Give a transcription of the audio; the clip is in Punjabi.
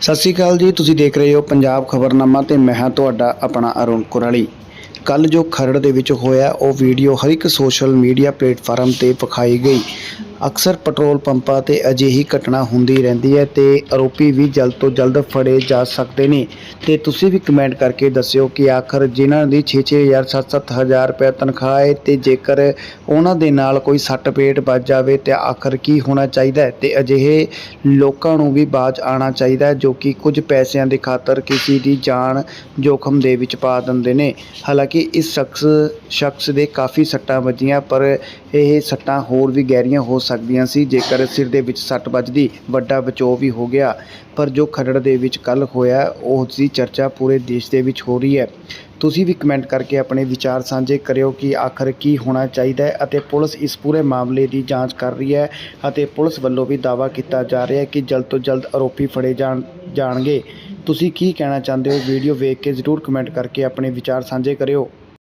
ਸਤਿ ਸ਼੍ਰੀ ਅਕਾਲ ਜੀ, ਤੁਸੀਂ ਦੇਖ ਰਹੇ ਹੋ ਪੰਜਾਬ ਖਬਰਨਾਮਾ ਤੇ ਮੈਂ ਹਾਂ ਤੁਹਾਡਾ ਆਪਣਾ ਅਰੁਣ ਕੁਰਾਲੀ। ਕੱਲ ਜੋ ਖਰੜ ਦੇ ਵਿੱਚ ਹੋਇਆ, ਉਹ ਵੀਡੀਓ ਹਰ ਇੱਕ ਸੋਸ਼ਲ ਮੀਡੀਆ ਪਲੇਟਫਾਰਮ ਤੇ ਵਿਖਾਈ ਗਈ। ਅਕਸਰ ਪੈਟਰੋਲ ਪੰਪਾਂ ਤੇ ਅਜਿਹੀ ਘਟਨਾ ਹੁੰਦੀ ਰਹਿੰਦੀ ਹੈ ਤੇ ਆਰੋਪੀ ਵੀ ਜਲਦ ਤੋਂ ਜਲਦ ਫੜੇ ਜਾ ਸਕਦੇ ਨੇ। ਤੇ ਤੁਸੀਂ ਵੀ ਕਮੈਂਟ ਕਰਕੇ ਦੱਸਿਓ ਕਿ ਆਖਰ ਜਿਨ੍ਹਾਂ ਦੀ 6-6000 7-7000 ਰੁਪਏ ਤਨਖਾਹ ਹੈ ਤੇ ਜੇਕਰ ਉਹਨਾਂ ਦੇ ਨਾਲ ਕੋਈ ਸੱਟ ਪੇਟ ਵੱਜ ਜਾਵੇ ਤੇ ਆਖਰ ਕੀ ਹੋਣਾ ਚਾਹੀਦਾ ਹੈ? ਤੇ ਅਜਿਹੇ ਲੋਕਾਂ ਨੂੰ ਵੀ ਬਾਜ ਆਉਣਾ ਚਾਹੀਦਾ ਹੈ ਜੋ ਕਿ ਕੁਝ ਪੈਸਿਆਂ ਦੇ ਖਾਤਰ ਕਿਸੇ ਦੀ ਜਾਨ ਜੋਖਮ ਦੇ ਵਿੱਚ ਪਾ ਦਿੰਦੇ ਨੇ। ਹਾਲਾਂਕਿ ਇਸ ਸ਼ਖਸ ਸ਼ਖਸ ਦੇ ਕਾਫੀ ਸੱਟਾਂ ਵੱਜੀਆਂ, ਪਰ ਇਹ ਸੱਟਾਂ ਹੋਰ ਵੀ ਗਹਿਰੀਆਂ ਹੋ ਸਕਦੀਆਂ ਸੀ, ਜੇਕਰ ਸਿਰ ਦੇ ਵਿੱਚ ਸੱਟ ਵੱਜਦੀ, ਵੱਡਾ ਬਚਾਓ ਵੀ ਹੋ ਗਿਆ। ਪਰ ਜੋ ਖਰੜ ਦੇ ਵਿੱਚ ਕੱਲ ਹੋਇਆ ਉਸ ਦੀ ਚਰਚਾ ਪੂਰੇ ਦੇਸ਼ ਦੇ ਵਿੱਚ ਹੋ ਰਹੀ ਹੈ। ਤੁਸੀਂ ਵੀ ਕਮੈਂਟ ਕਰਕੇ ਆਪਣੇ ਵਿਚਾਰ ਸਾਂਝੇ ਕਰਿਓ ਕਿ ਆਖਰ ਕੀ ਹੋਣਾ ਚਾਹੀਦਾ ਹੈ ਅਤੇ ਪੁਲਿਸ ਇਸ ਪੂਰੇ ਮਾਮਲੇ ਦੀ ਜਾਂਚ ਕਰ ਰਹੀ ਹੈ ਅਤੇ ਪੁਲਿਸ ਵੱਲੋਂ ਵੀ ਦਾਅਵਾ ਕੀਤਾ ਜਾ ਰਿਹਾ ਹੈ ਕਿ ਜਲਦ ਤੋਂ ਜਲਦ ਆਰੋਪੀ ਫੜੇ ਜਾਣ, ਜਾਣਗੇ। ਤੁਸੀਂ ਕੀ ਕਹਿਣਾ ਚਾਹੁੰਦੇ ਹੋ? ਵੀਡੀਓ ਵੇਖ ਕੇ ਜ਼ਰੂਰ ਕਮੈਂਟ ਕਰਕੇ ਆਪਣੇ ਵਿਚਾਰ ਸਾਂਝੇ ਕਰਿਓ।